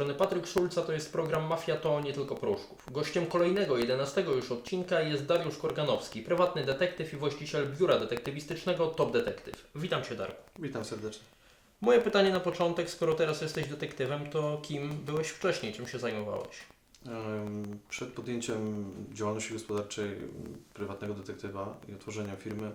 Strony Patryk Szulca, to jest program Mafia to nie tylko proszków. Gościem kolejnego, 11 już odcinka jest Dariusz Korganowski, prywatny detektyw i właściciel biura detektywistycznego Top Detektyw. Witam Cię Darku. Witam serdecznie. Moje pytanie na początek, skoro teraz jesteś detektywem, to kim byłeś wcześniej, czym się zajmowałeś? Przed podjęciem działalności gospodarczej prywatnego detektywa i otworzeniem firmy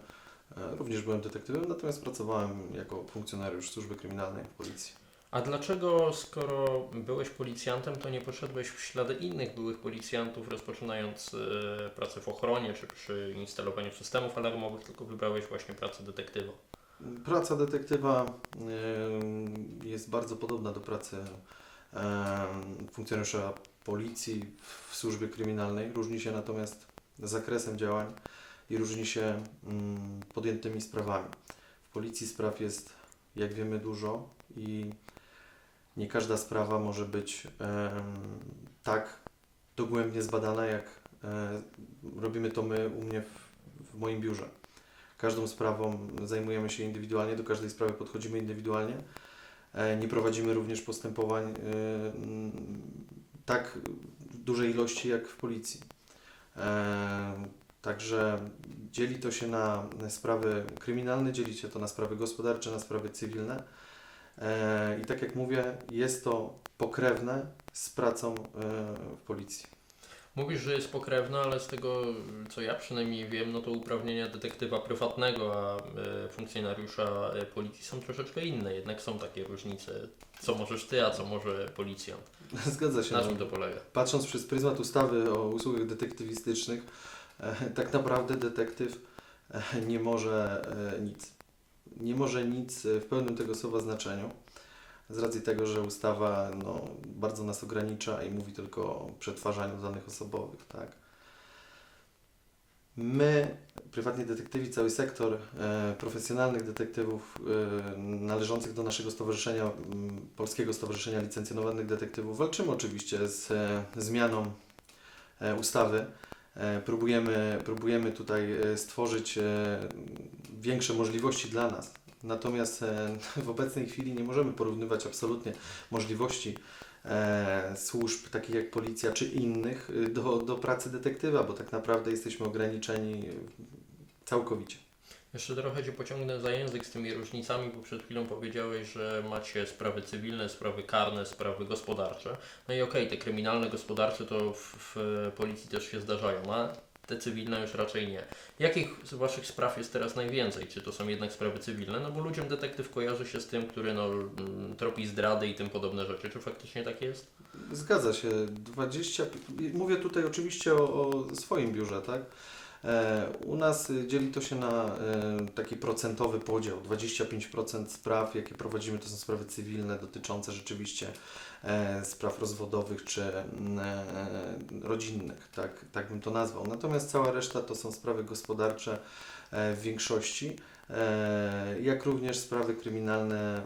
e, również byłem detektywem, natomiast pracowałem jako funkcjonariusz służby kryminalnej w policji. A dlaczego, skoro byłeś policjantem, to nie poszedłeś w ślady innych byłych policjantów, rozpoczynając e, pracę w ochronie czy przy instalowaniu systemów alarmowych, tylko wybrałeś właśnie pracę detektywa? Praca detektywa em, jest bardzo podobna do pracy em, funkcjonariusza policji w służbie kryminalnej. Różni się natomiast zakresem działań i różni się mm, podjętymi sprawami. W policji spraw jest, jak wiemy, dużo i nie każda sprawa może być tak dogłębnie zbadana, jak e, robimy to my u mnie w, w moim biurze. Każdą sprawą zajmujemy się indywidualnie, do każdej sprawy podchodzimy indywidualnie. E, Nie prowadzimy również postępowań e, tak dużej ilości jak w policji. Także dzieli to się na sprawy kryminalne, dzieli się to na sprawy gospodarcze, na sprawy cywilne. E, I tak jak mówię, jest to pokrewne z pracą e, w policji. Mówisz, że jest pokrewna, ale z tego, co ja przynajmniej wiem, no to uprawnienia detektywa prywatnego, a e, funkcjonariusza policji są troszeczkę inne. Jednak są takie różnice. Co możesz ty, a co może policjant. Zgadza się. Na no. czym to polega? patrząc przez pryzmat ustawy o usługach detektywistycznych, tak naprawdę detektyw nie może nic. Nie może nic e, w pełnym tego słowa znaczeniu. Z racji tego, że ustawa no, bardzo nas ogranicza i mówi tylko o przetwarzaniu danych osobowych. Tak? My, prywatni detektywi, cały sektor e, profesjonalnych detektywów e, należących do naszego stowarzyszenia, Polskiego Stowarzyszenia Licencjonowanych Detektywów, walczymy oczywiście z e, zmianą e, ustawy. E, próbujemy, próbujemy tutaj e, stworzyć e, większe możliwości dla nas. Natomiast w obecnej chwili nie możemy porównywać absolutnie możliwości służb takich jak policja czy innych do, do pracy detektywa, bo tak naprawdę jesteśmy ograniczeni całkowicie. Jeszcze trochę Cię pociągnę za język z tymi różnicami, bo przed chwilą powiedziałeś, że macie sprawy cywilne, sprawy karne, sprawy gospodarcze. No i okej, te kryminalne, gospodarcze to w, w policji też się zdarzają, a te cywilne już raczej nie. Jakich z Waszych spraw jest teraz najwięcej? Czy to są jednak sprawy cywilne? No bo ludziom detektyw kojarzy się z tym, który no, mm, tropi zdrady i tym podobne rzeczy. Czy faktycznie tak jest? Zgadza się. 20, mówię tutaj oczywiście o, o swoim biurze, tak? E, u nas y, dzieli to się na e, taki procentowy podział. 25% spraw, jakie prowadzimy, to są sprawy cywilne dotyczące rzeczywiście e, spraw rozwodowych czy mm, rodzinnych, tak, tak bym to nazwał. Natomiast cała reszta to są sprawy gospodarcze w większości. Jak również sprawy kryminalne,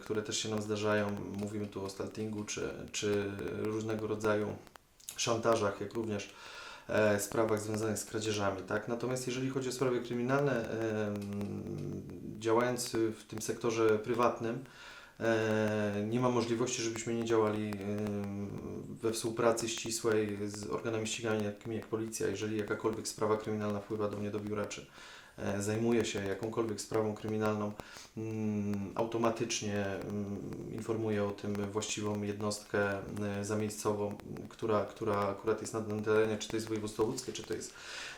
które też się nam zdarzają. Mówimy tu o staltingu czy, czy różnego rodzaju szantażach, jak również sprawach związanych z kradzieżami. Tak? Natomiast jeżeli chodzi o sprawy kryminalne, e, m, działając w tym sektorze prywatnym, e, nie ma możliwości, żebyśmy nie działali e, we współpracy ścisłej z organami ścigania, takimi jak policja. Jeżeli jakakolwiek sprawa kryminalna wpływa do mnie do biura, czy e, zajmuje się jakąkolwiek sprawą kryminalną, mm, automatycznie mm, informuje o tym właściwą jednostkę e, zamiejscową, która, która akurat jest na danym terenie, czy to jest województwo łódzkie, czy to jest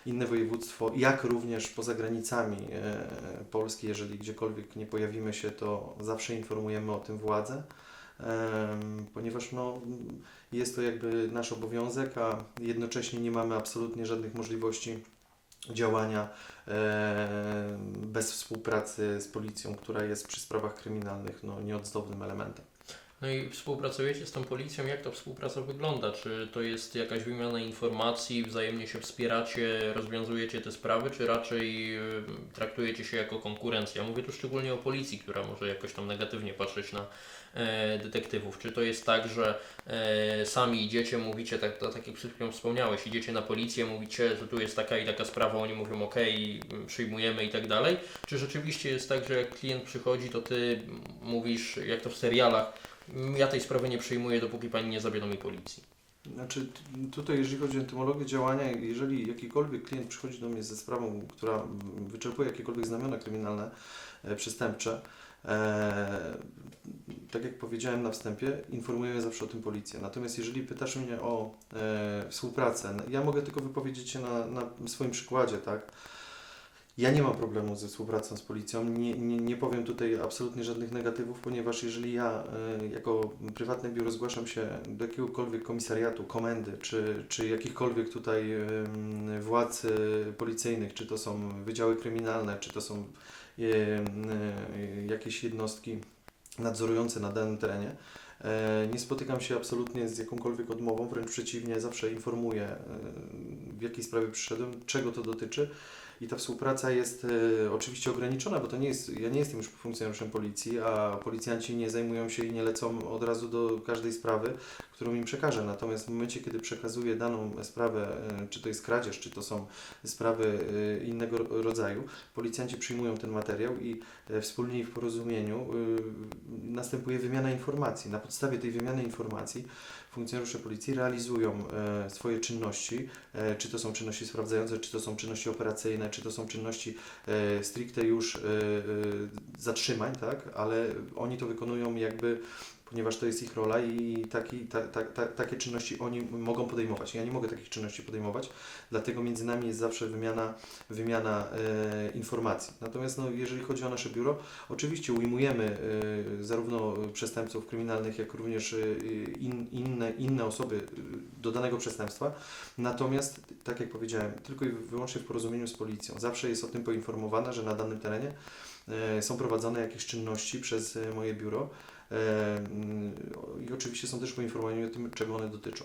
inne województwo, jak również poza granicami e, Polski, jeżeli gdziekolwiek nie pojawimy się, to zawsze informujemy o tym władzę, ponieważ no, jest to jakby nasz obowiązek, a jednocześnie nie mamy absolutnie żadnych możliwości działania e, bez współpracy z policją, która jest przy sprawach kryminalnych no, nieodzownym elementem. No i współpracujecie z tą policją, jak ta współpraca wygląda? Czy to jest jakaś wymiana informacji, wzajemnie się wspieracie, rozwiązujecie te sprawy, czy raczej y, traktujecie się jako konkurencja? Mówię tu szczególnie o policji, która może jakoś tam negatywnie patrzeć na e, detektywów. Czy to jest tak, że e, sami idziecie, mówicie, tak, tak jak przed chwilą wspomniałeś, idziecie na policję, mówicie, że tu jest taka i taka sprawa, oni mówią ok, przyjmujemy i tak dalej? Czy rzeczywiście jest tak, że jak klient przychodzi, to ty mówisz, jak to w serialach, ja tej sprawy nie przyjmuję, dopóki pani nie zawiadomi policji. Znaczy tutaj jeżeli chodzi o entymologię działania, jeżeli jakikolwiek klient przychodzi do mnie ze sprawą, która wyczerpuje jakiekolwiek znamiona kryminalne, e, przestępcze, e, tak jak powiedziałem na wstępie, informuję zawsze o tym policję. Natomiast jeżeli pytasz mnie o e, współpracę, ja mogę tylko wypowiedzieć się na, na swoim przykładzie, tak? Ja nie mam problemu ze współpracą z policją, nie, nie, nie powiem tutaj absolutnie żadnych negatywów, ponieważ jeżeli ja e, jako prywatne biuro zgłaszam się do jakiegokolwiek komisariatu, komendy, czy, czy jakichkolwiek tutaj władz e, policyjnych, czy to są wydziały kryminalne, czy to są e, jakieś jednostki nadzorujące na danym terenie, nie spotykam się absolutnie z jakąkolwiek odmową, wręcz przeciwnie, zawsze informuję w jakiej sprawie przyszedłem, czego to dotyczy. I ta współpraca jest e, oczywiście ograniczona, bo to nie jest, ja nie jestem już funkcjonariuszem policji, a policjanci nie zajmują się i nie lecą od razu do każdej sprawy, którą im przekażę. Natomiast w momencie, kiedy przekazuję daną sprawę, e, czy to jest kradzież, czy to są sprawy e, innego ro- rodzaju, policjanci przyjmują ten materiał i wspólnie i w porozumieniu następuje wymiana informacji. Na podstawie tej wymiany informacji funkcjonariusze policji realizują e, swoje czynności, e, czy to są czynności sprawdzające, czy to są czynności operacyjne, czy to są czynności e, stricte już e, e, zatrzymań, tak? ale oni to wykonują jakby ponieważ to jest ich rola i taki, ta, ta, ta, takie czynności oni mogą podejmować. Ja nie mogę takich czynności podejmować, dlatego między nami jest zawsze wymiana, wymiana e, informacji. Natomiast no, jeżeli chodzi o nasze biuro, oczywiście ujmujemy e, zarówno przestępców kryminalnych, jak również e, in, inne, inne osoby e, do danego przestępstwa. Natomiast, tak jak powiedziałem, tylko i wyłącznie w porozumieniu z policją. Zawsze jest o tym poinformowana, że na danym terenie e, są prowadzone jakieś czynności przez moje biuro. I oczywiście są też poinformowani o tym, czego one dotyczą.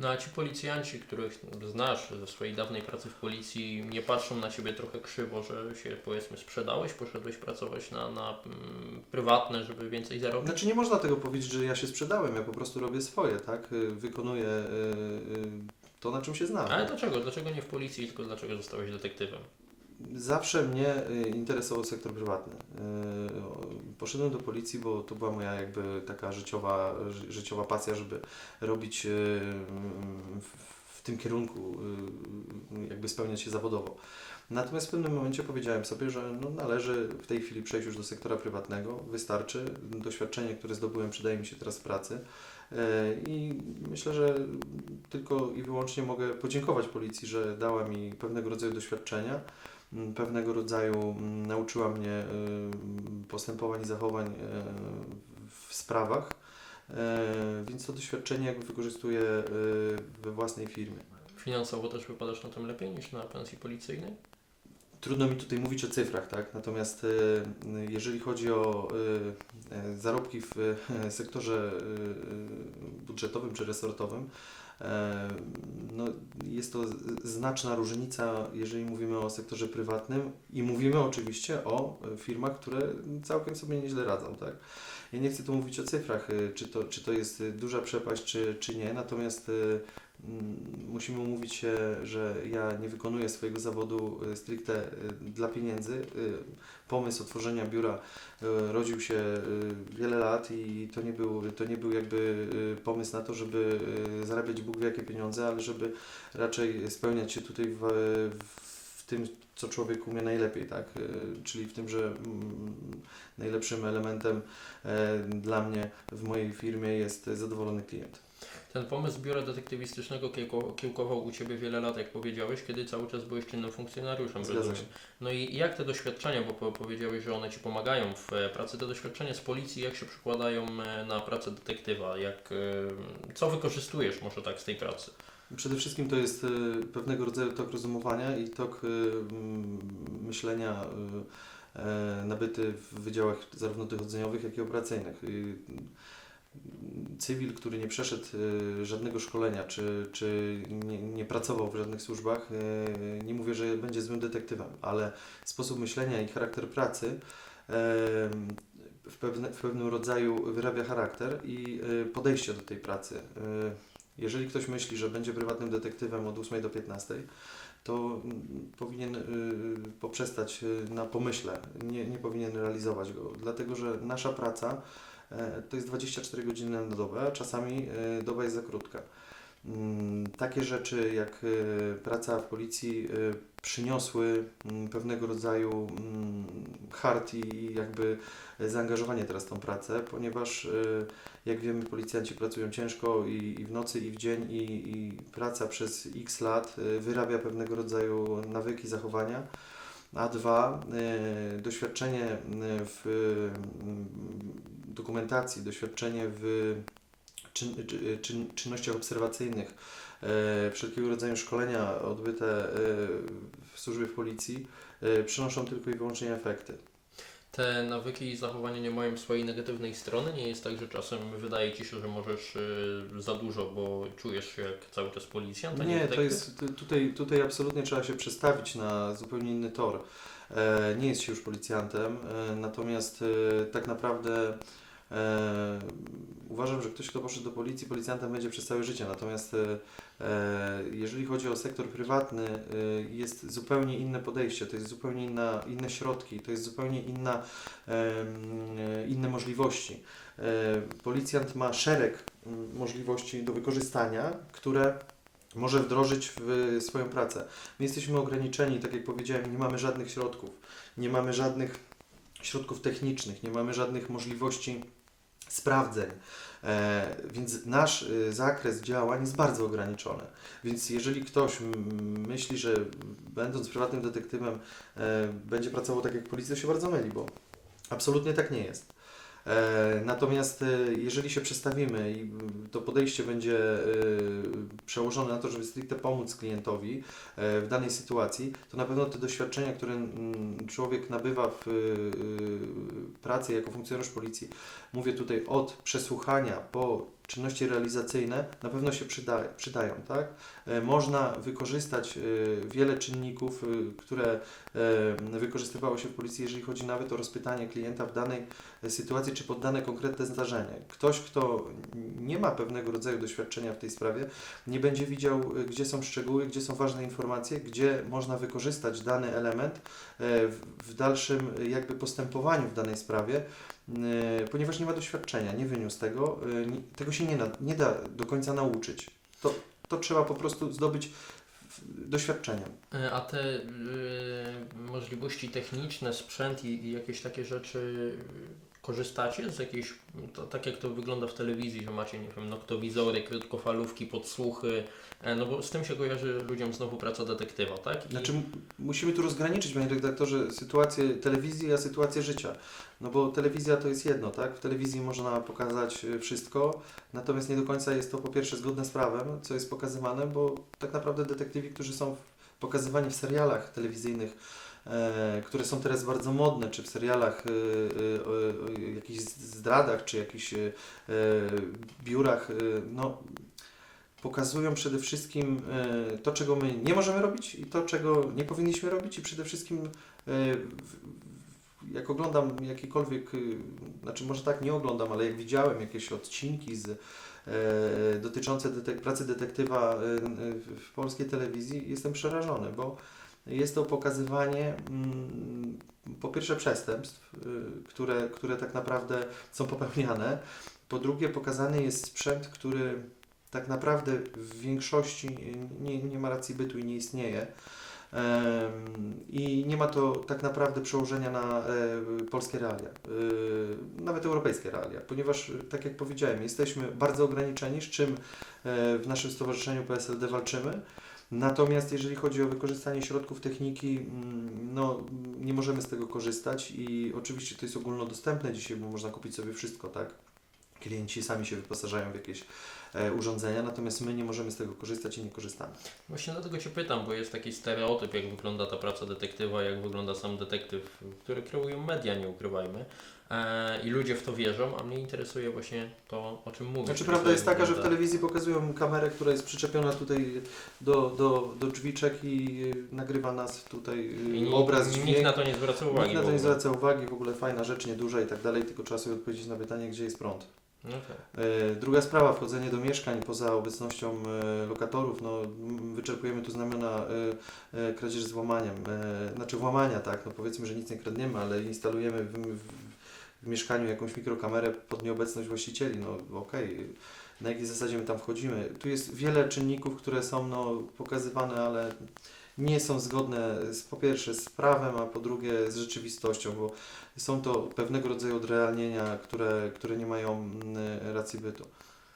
No a ci policjanci, których znasz ze swojej dawnej pracy w policji, nie patrzą na Ciebie trochę krzywo, że się powiedzmy sprzedałeś, poszedłeś pracować na, na mm, prywatne, żeby więcej zarobić? Znaczy nie można tego powiedzieć, że ja się sprzedałem, ja po prostu robię swoje, tak? Y, Wykonuję y, y, to, na czym się znam. Ale dlaczego? Dlaczego nie w policji, tylko dlaczego zostałeś detektywem? Zawsze mnie interesował sektor prywatny. Poszedłem do policji, bo to była moja jakby taka życiowa, ży- życiowa pasja, żeby robić y, w- tym kierunku, y, jakby spełniać się zawodowo. Natomiast w pewnym momencie powiedziałem sobie, że no należy w tej chwili przejść już do sektora prywatnego. Wystarczy. Doświadczenie, które zdobyłem, przydaje mi się teraz w pracy. Y, I myślę, że tylko i wyłącznie mogę podziękować policji, że dała mi pewnego rodzaju doświadczenia pewnego rodzaju m, nauczyła mnie y, postępowań i zachowań y, w sprawach, y, więc to doświadczenie jakby wykorzystuję we własnej firmie. Finansowo też wypadasz na tym lepiej niż na pensji policyjnej? Trudno mi tutaj mówić o cyfrach, tak? Natomiast y, jeżeli chodzi o y, y, zarobki w sektorze budżetowym czy resortowym, e, no, jest to znaczna różnica, jeżeli mówimy o sektorze prywatnym i mówimy oczywiście o firmach, które całkiem sobie nieźle radzą, tak? Ja nie chcę tu mówić o cyfrach, czy to, czy to jest duża przepaść, czy, czy nie, natomiast musimy umówić się, że ja nie wykonuję swojego zawodu y, stricte y, dla pieniędzy. Y, Pomysł otworzenia biura rodził się wiele lat i to nie był, to nie był jakby pomysł na to, żeby zarabiać Bóg wie jakie pieniądze, ale żeby raczej spełniać się tutaj w, w tym, co człowiek umie najlepiej, tak? Y, Czyli w tym, że mm, najlepszym elementem e, dla mnie w mojej firmie jest zadowolony klient. Ten pomysł biura detektywistycznego kiełko- kiełkował u Ciebie wiele lat, jak powiedziałeś, kiedy cały czas byłeś czynnym funkcjonariuszem. Zgadza się. No i jak te doświadczenia, bo po- powiedziałeś, że one Ci pomagają w e, pracy, te doświadczenia z policji, jak się przekładają e, na pracę detektywa? Jak, e, co wykorzystujesz może tak z tej pracy? Przede wszystkim to jest y, pewnego rodzaju tok rozumowania i tok y, myślenia y, e, nabyty w wydziałach zarówno dochodzeniowych, jak i operacyjnych. Cywil, który nie przeszedł żadnego szkolenia, czy, czy nie, nie pracował w żadnych służbach, nie mówię, że będzie złym detektywem, ale sposób myślenia i charakter pracy em, w, pewne, w pewnym rodzaju wyrabia charakter i podejście do tej pracy. Y, jeżeli ktoś myśli, że będzie prywatnym detektywem od 8 do 15, to mm, powinien y, poprzestać y, na pomyśle, nie, nie powinien realizować go, dlatego że nasza praca e, to jest 24 godziny na dobę, a czasami e, doba jest za krótka. Mm, Takie rzeczy jak e, praca w policji e, przyniosły mm, pewnego rodzaju mm, hart i jakby zaangażowanie teraz w tą pracę, ponieważ e, jak wiemy policjanci pracują ciężko i, w nocy i w dzień i, i praca przez x lat wyrabia pewnego rodzaju nawyki, zachowania. A dwa, doświadczenie w dokumentacji, doświadczenie w czyn, czy, czyn, czynnościach obserwacyjnych, e, wszelkiego rodzaju szkolenia odbyte e, w służbie w policji e, przynoszą tylko i wyłącznie efekty. Te nawyki i zachowania nie mają swojej negatywnej strony. Nie jest tak, że czasem wydaje ci się, że możesz za dużo, bo czujesz się jak cały czas policjant. a Nie, to jest tu- tutaj, tutaj absolutnie trzeba się przestawić na zupełnie inny tor. E, nie jest się już policjantem, e, natomiast e, tak naprawdę e, uważam, że ktoś, kto poszedł do policji, policjantem będzie przez całe życie. Natomiast e, e, jeżeli chodzi o sektor prywatny, e, jest zupełnie inne podejście, to jest zupełnie inna, inne środki, to jest zupełnie inna, e, inne możliwości. E, Policjant ma szereg możliwości do wykorzystania, które może wdrożyć w swoją pracę. My jesteśmy ograniczeni, tak jak powiedziałem, nie mamy żadnych środków, nie mamy żadnych środków technicznych, nie mamy żadnych możliwości sprawdzeń, e, więc nasz y, zakres działań jest bardzo ograniczony. Więc jeżeli ktoś myśli, że będąc prywatnym detektywem e, będzie pracował tak jak policja, to się bardzo myli, bo absolutnie tak nie jest. E, Natomiast e, jeżeli się przestawimy i to podejście będzie e, przełożone na to, żeby stricte pomóc klientowi w danej sytuacji, to na pewno te doświadczenia, które mm, człowiek nabywa w pracy jako funkcjonariusz policji, mówię tutaj od przesłuchania po czynności realizacyjne, na pewno się przyda, przydają. Tak? E, Można wykorzystać e, wiele czynników, e, które wykorzystywało się w policji, jeżeli chodzi nawet o rozpytanie klienta w danej sytuacji czy poddane konkretne zdarzenie. Ktoś, kto nie ma pewnego rodzaju doświadczenia w tej sprawie, nie będzie widział, gdzie są szczegóły, gdzie są ważne informacje, gdzie można wykorzystać dany element w, dalszym jakby postępowaniu w danej sprawie, ponieważ nie ma doświadczenia, nie wyniósł tego, y, tego się nie, na, nie da do końca nauczyć. To, to trzeba po prostu zdobyć doświadczeniem. E, A te y, możliwości techniczne, sprzęt i, i jakieś takie rzeczy y, korzystacie z jakiejś, to, tak jak to wygląda w telewizji, że macie, nie wiem, noktowizory, krótkofalówki, podsłuchy, e, no bo z tym się kojarzy ludziom znowu praca detektywa, tak? I, Znaczy, musimy tu rozgraniczyć, panie redaktorze, sytuację telewizji, a sytuację życia. No bo telewizja to jest jedno, tak? W telewizji można pokazać y, wszystko, natomiast nie do końca jest to po pierwsze zgodne z prawem, co jest pokazywane, bo tak naprawdę detektywi, którzy są pokazywani w serialach telewizyjnych, e, które są teraz bardzo modne, czy w serialach, y, y, o- jakichś zdradach, czy jakichś biurach, no pokazują przede wszystkim e, to, czego my nie możemy robić i to, czego nie powinniśmy robić i przede wszystkim e, jak oglądam jakiekolwiek, e, znaczy może tak nie oglądam, ale jak widziałem jakieś odcinki z, e, dotyczące detek- pracy detektywa e, w polskiej telewizji, jestem przerażony, bo jest to pokazywanie mm, po pierwsze przestępstw, y, które, które tak naprawdę są popełniane, po drugie pokazany jest sprzęt, który tak naprawdę w większości nie, nie ma racji bytu i nie istnieje. I nie ma to tak naprawdę przełożenia na e, polskie realia, e, nawet europejskie realia, ponieważ, e, tak jak powiedziałem, jesteśmy bardzo ograniczeni, z czym e, w naszym stowarzyszeniu PSLD walczymy. Natomiast jeżeli chodzi o wykorzystanie środków techniki, mm, no, nie możemy z tego korzystać i oczywiście to jest ogólnodostępne dzisiaj, bo można kupić sobie wszystko, tak? Klienci sami się wyposażają w jakieś e, urządzenia, natomiast my nie możemy z tego korzystać i nie korzystamy. Właśnie dlatego Cię pytam, bo jest taki stereotyp, jak wygląda ta praca detektywa, jak wygląda sam detektyw, który kreują media, nie ukrywajmy. E, I ludzie w to wierzą, a mnie interesuje właśnie to, o czym mówisz. Znaczy, prawda jest taka, że w telewizji pokazują kamerę, która jest przyczepiona tutaj do, do, do drzwiczek i nagrywa nas tutaj y, I nikt, obraz, nikt dźwięk. na to nie zwraca uwagi. Nikt na to nie zwraca uwagi, w ogóle fajna rzecz, nieduża i tak dalej, tylko trzeba sobie odpowiedzieć na pytanie, gdzie jest prąd. No tak. E, Druga sprawa, wchodzenie do mieszkań poza obecnością e, lokatorów, no, wyczerpujemy tu znamiona kradzieży z włamaniem, znaczy włamania, tak, no powiedzmy, że nic nie kradniemy, ale instalujemy w, mieszkaniu jakąś mikrokamerę pod nieobecność właścicieli. No okej, na jakiej zasadzie my tam wchodzimy? Tu jest wiele czynników, które są no, pokazywane, ale nie są zgodne z, po pierwsze z prawem, a po drugie z rzeczywistością, bo są to pewnego rodzaju odrealnienia, które, które nie mają mm, racji bytu.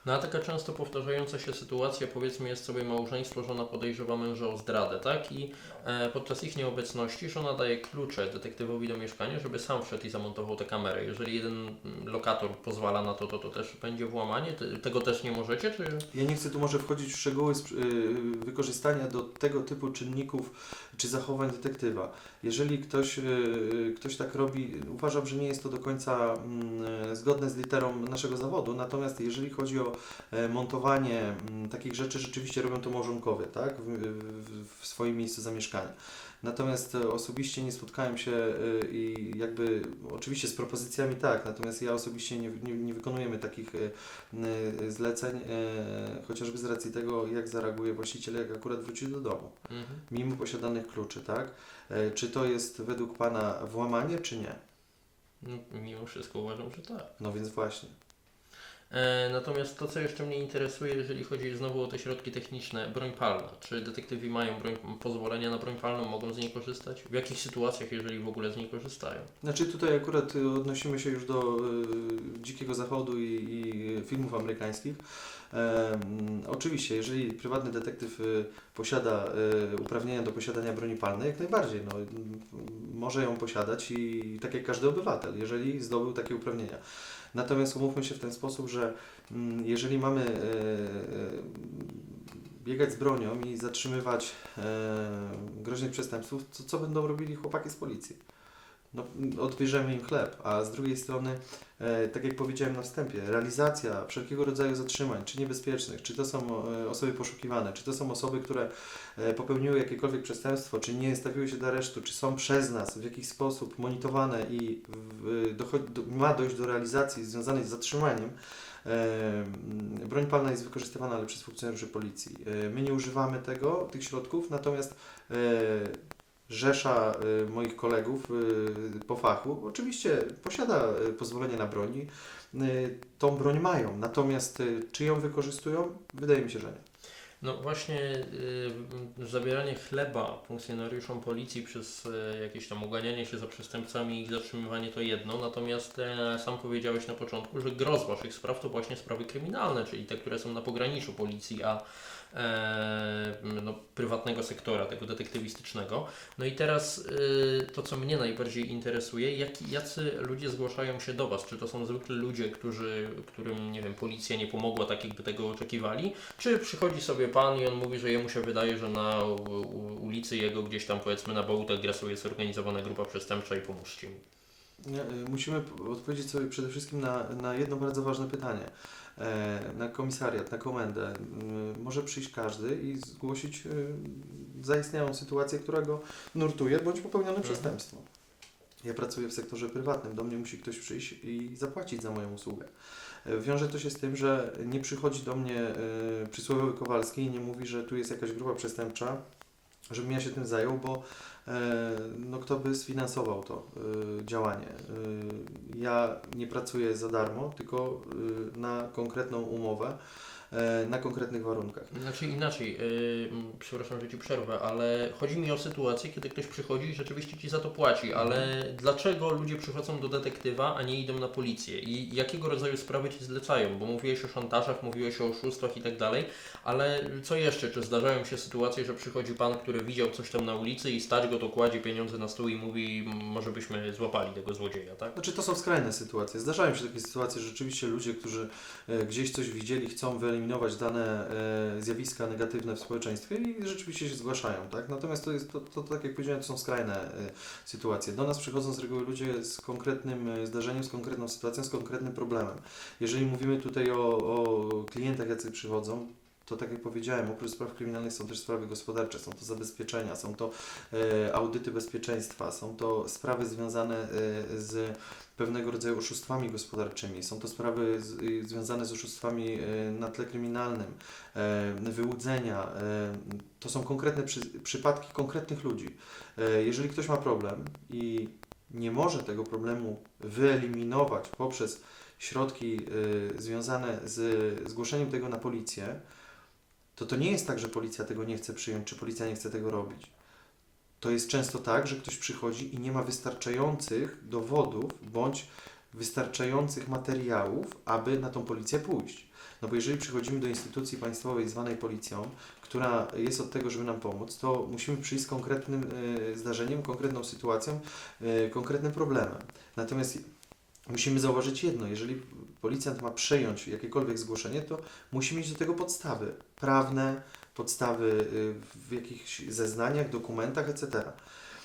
No a taka często powtarzająca się sytuacja, powiedzmy jest sobie małżeństwo, żona podejrzewa męża o zdradę, tak? I e, podczas ich nieobecności żona daje klucze detektywowi do mieszkania, żeby sam wszedł i zamontował tę kamerę. Jeżeli jeden lokator pozwala na to, to to też będzie włamanie? Te- Tego też nie możecie, czy... Ja nie chcę tu może wchodzić w szczegóły sp- y, wykorzystania do tego typu czynników czy zachowań detektywa. Jeżeli ktoś, y, ktoś tak robi, uważam, że nie jest to do końca mm, zgodne z literą naszego zawodu, natomiast jeżeli chodzi o e, montowanie mm, takich rzeczy, rzeczywiście robią to małżonkowie, tak, w, w, w swoim miejscu zamieszkania. Natomiast e, osobiście nie spotkałem się e, i jakby, oczywiście z propozycjami tak, natomiast ja osobiście nie, nie, nie wykonujemy takich zleceń, chociażby z racji tego, jak zareaguje właściciel, jak akurat wróci do domu, Mhm. mimo posiadanych kluczy, tak? Czy to jest według Pana włamanie, czy nie? No, mimo wszystko uważam, że tak. No więc właśnie. E, natomiast to, co jeszcze mnie interesuje, jeżeli chodzi znowu o te środki techniczne, broń palna. Czy detektywi mają broń, pozwolenia na broń palną, mogą z niej korzystać? W jakich sytuacjach, jeżeli w ogóle z niej korzystają? Znaczy tutaj akurat y, odnosimy się już do y, Dzikiego Zachodu i, i filmów amerykańskich. Em, oczywiście, jeżeli prywatny detektyw y, posiada y, uprawnienia do posiadania broni palnej, jak najbardziej, no, y, może ją posiadać i tak jak każdy obywatel, jeżeli zdobył takie uprawnienia. Natomiast umówmy się w ten sposób, że mm, jeżeli mamy y, y, biegać z bronią i zatrzymywać e, groźnych przestępców, to co będą robili chłopaki z policji? No, odbierzemy im chleb, a z drugiej strony, e, tak jak powiedziałem na wstępie, realizacja wszelkiego rodzaju zatrzymań, czy niebezpiecznych, czy to są e, osoby poszukiwane, czy to są osoby, które e, popełniły jakiekolwiek przestępstwo, czy nie stawiły się do aresztu, czy są przez nas w jakiś sposób monitorowane i w, do, ma dojść do realizacji związanej z zatrzymaniem, E, Broń palna jest wykorzystywana ale przez funkcjonariuszy policji. E, My nie używamy tego, tych środków, natomiast e, rzesza e, moich kolegów e, po fachu oczywiście posiada e, pozwolenie na broni. Tą broń mają, natomiast czy ją wykorzystują? Wydaje mi się, że nie. No właśnie y, zabieranie chleba funkcjonariuszom policji przez y, jakieś tam uganianie się za przestępcami i zatrzymywanie to jedno, natomiast e, sam powiedziałeś na początku, że gros Waszych spraw to właśnie sprawy kryminalne, czyli te, które są na pograniczu policji, a no, prywatnego sektora, tego detektywistycznego. No i teraz y, to, co mnie najbardziej interesuje, jak, jacy ludzie zgłaszają się do Was? Czy to są zwykli ludzie, którzy, którym, nie wiem, policja nie pomogła tak, jakby tego oczekiwali? Czy przychodzi sobie pan i on mówi, że jemu się wydaje, że na ulicy jego gdzieś tam powiedzmy na Bałutach grasuje zorganizowana grupa przestępcza i pomóżcie mi. Y, Musimy odpowiedzieć sobie przede wszystkim na, na jedno bardzo ważne pytanie. E, Na komisariat, na komendę y, może przyjść każdy i zgłosić y, zaistniałą sytuację, która go nurtuje, bądź popełnione Mhm. przestępstwo. Ja pracuję w sektorze prywatnym, do mnie musi ktoś przyjść i zapłacić za moją usługę. E, Wiąże to się z tym, że nie przychodzi do mnie przysłowiowy Kowalski i nie mówi, że tu jest jakaś grupa przestępcza, żebym ja się tym zajął, bo e, no kto by sfinansował to y, działanie. Y, ja nie pracuję za darmo, tylko na konkretną umowę, e, na konkretnych warunkach. Znaczy inaczej, yy, przepraszam, że Ci przerwę, ale chodzi mi o sytuację, kiedy ktoś przychodzi i rzeczywiście Ci za to płaci, ale dlaczego ludzie przychodzą do detektywa, a nie idą na policję? I jakiego rodzaju sprawy Ci zlecają? Bo mówiłeś o szantażach, mówiłeś o oszustwach i tak dalej, ale co jeszcze? Czy zdarzają się sytuacje, że przychodzi Pan, który widział coś tam na ulicy i stać go, to kładzie pieniądze na stół i mówi, "M, może byśmy złapali tego złodzieja, tak? Znaczy to są skrajne sytuacje. Zdarzają się takie sytuacje, że rzeczywiście ludzie, którzy e, gdzieś coś widzieli, chcą wyeliminować dane e, zjawiska negatywne w społeczeństwie i rzeczywiście się zgłaszają, tak? Natomiast to jest, to, to tak jak powiedziałem, to są skrajne e, sytuacje. Do nas przychodzą z reguły ludzie z konkretnym e, zdarzeniem, z konkretną sytuacją, z konkretnym problemem. Jeżeli mówimy tutaj o, o klientach, jacy przychodzą, to tak jak powiedziałem, oprócz spraw kryminalnych są też sprawy gospodarcze, są to zabezpieczenia, są to e, audyty bezpieczeństwa, są to sprawy związane e, z pewnego rodzaju oszustwami gospodarczymi, są to sprawy z, y, związane z oszustwami e, na tle kryminalnym, e, wyłudzenia. E, to są konkretne przy, przypadki konkretnych ludzi. E, jeżeli ktoś ma problem i nie może tego problemu wyeliminować poprzez środki y, związane z zgłoszeniem tego na policję, to to nie jest tak, że policja tego nie chce przyjąć, czy policja nie chce tego robić. To jest często tak, że ktoś przychodzi i nie ma wystarczających dowodów bądź wystarczających materiałów, aby na tą policję pójść. No bo jeżeli przychodzimy do instytucji państwowej zwanej policją, która jest od tego, żeby nam pomóc, to musimy przyjść z konkretnym y, zdarzeniem, konkretną sytuacją, y, konkretnym problemem. Natomiast musimy zauważyć jedno, jeżeli policjant ma przejąć jakiekolwiek zgłoszenie, to musi mieć do tego podstawy prawne, podstawy y, w jakichś zeznaniach, dokumentach, etc.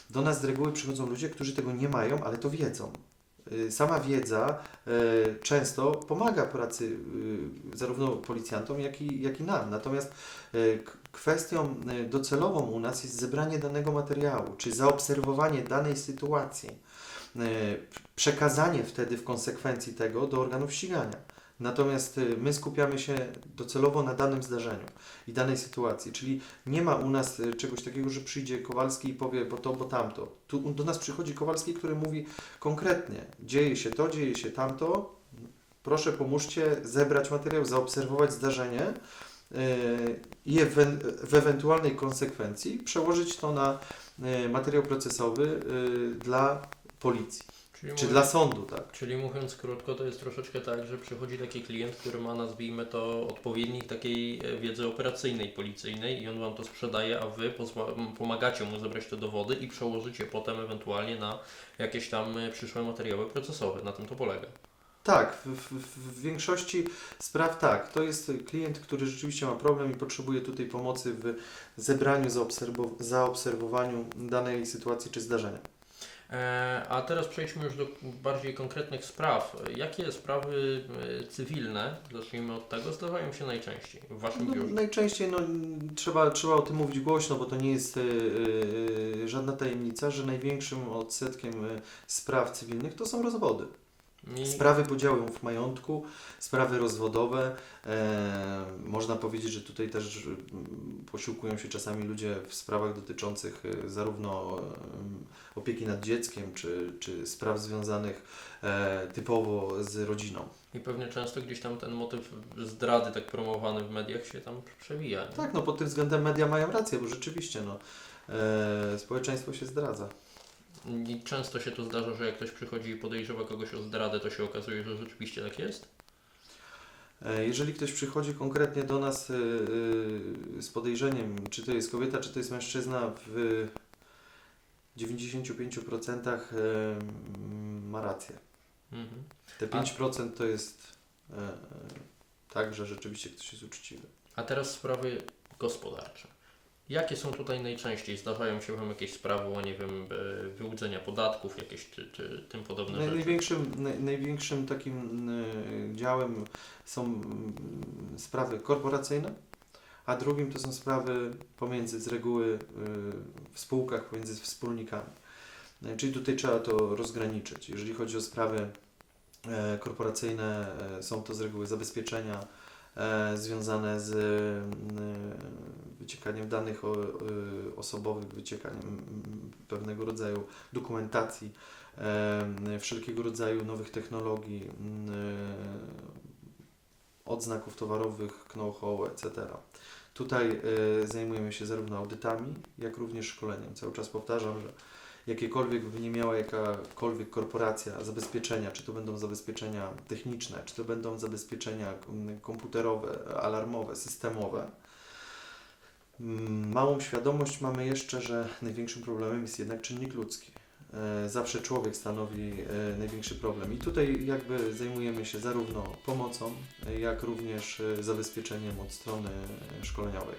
Do nas z reguły przychodzą ludzie, którzy tego nie mają, ale to wiedzą. Y, Sama wiedza y, często pomaga pracy zarówno policjantom, jak i, jak i nam. Natomiast kwestią docelową u nas jest zebranie danego materiału, czy zaobserwowanie danej sytuacji, przekazanie wtedy w konsekwencji tego do organów ścigania. Natomiast y, my skupiamy się docelowo na danym zdarzeniu i danej sytuacji, czyli nie ma u nas y, czegoś takiego, że przyjdzie Kowalski i powie, bo to, bo tamto. Tu do nas przychodzi Kowalski, który mówi konkretnie, dzieje się to, dzieje się tamto, proszę pomóżcie zebrać materiał, zaobserwować zdarzenie yy, i ewen- w ewentualnej konsekwencji przełożyć to na yy, materiał procesowy yy, dla policji, Czyli, czy mówiąc- dla sądu, tak. czyli mówiąc krótko, to jest troszeczkę tak, że przychodzi taki klient, który ma, nazwijmy to, odpowiednik takiej e, wiedzy operacyjnej, policyjnej i on Wam to sprzedaje, a Wy pomagacie mu zebrać te dowody i przełożycie potem ewentualnie na jakieś tam e, przyszłe materiały procesowe. Na tym to polega. Tak, w, w, w większości spraw tak. To jest klient, który rzeczywiście ma problem i potrzebuje tutaj pomocy w zebraniu, zaobserwo- zaobserwowaniu danej sytuacji czy zdarzenia. E, A teraz przejdźmy już do bardziej konkretnych spraw. Jakie sprawy e, cywilne, zacznijmy od tego, zdarzają się najczęściej w Waszym No, biurze? najczęściej no, trzeba, trzeba o tym mówić głośno, bo to nie jest y, żadna tajemnica, że największym odsetkiem spraw cywilnych to są rozwody. I- Sprawy podziałów majątku, sprawy rozwodowe. E, można powiedzieć, że tutaj też posiłkują się czasami ludzie w sprawach dotyczących e, zarówno em, opieki nad dzieckiem, czy, czy spraw związanych e, typowo z rodziną. I pewnie często gdzieś tam ten motyw zdrady tak promowany w mediach się tam przewija. nie? Tak, no pod tym względem media mają rację, bo rzeczywiście no, e, społeczeństwo się zdradza. I często się to zdarza, że jak ktoś przychodzi i podejrzewa kogoś o zdradę, to się okazuje, że rzeczywiście tak jest. E, Jeżeli ktoś przychodzi konkretnie do nas e, e, z podejrzeniem, czy to jest kobieta, czy to jest mężczyzna, w 95% e, mm, ma rację. Mhm. Te A- 5% to jest tak, że rzeczywiście ktoś jest uczciwy. A teraz sprawy gospodarcze. Jakie są tutaj najczęściej? Zdarzają się Wam jakieś sprawy o, nie wiem, e, wyłudzenia podatków, jakieś czy, czy tym podobne Naj, rzeczy? największym, naj, największym takim e, działem są sprawy korporacyjne, a drugim to są sprawy pomiędzy z reguły e, w spółkach, pomiędzy wspólnikami. Czyli tutaj trzeba to rozgraniczyć. Jeżeli chodzi o sprawy korporacyjne, są to z reguły zabezpieczenia związane z e, wyciekaniem danych e, osobowych, wyciekaniem mm, pewnego rodzaju dokumentacji, e, wszelkiego rodzaju nowych technologii, mm, e, odznaków towarowych, know-how, etc. Tutaj e, zajmujemy się zarówno audytami, jak również szkoleniem. Cały czas powtarzam, że jakiekolwiek by nie miała jakakolwiek korporacja zabezpieczenia, czy to będą zabezpieczenia techniczne, czy to będą zabezpieczenia mm, komputerowe, alarmowe, systemowe, mm, małą świadomość mamy jeszcze, że największym problemem jest jednak czynnik ludzki. E, Zawsze człowiek stanowi e, największy problem. I tutaj jakby zajmujemy się zarówno pomocą, jak również e, zabezpieczeniem od strony szkoleniowej.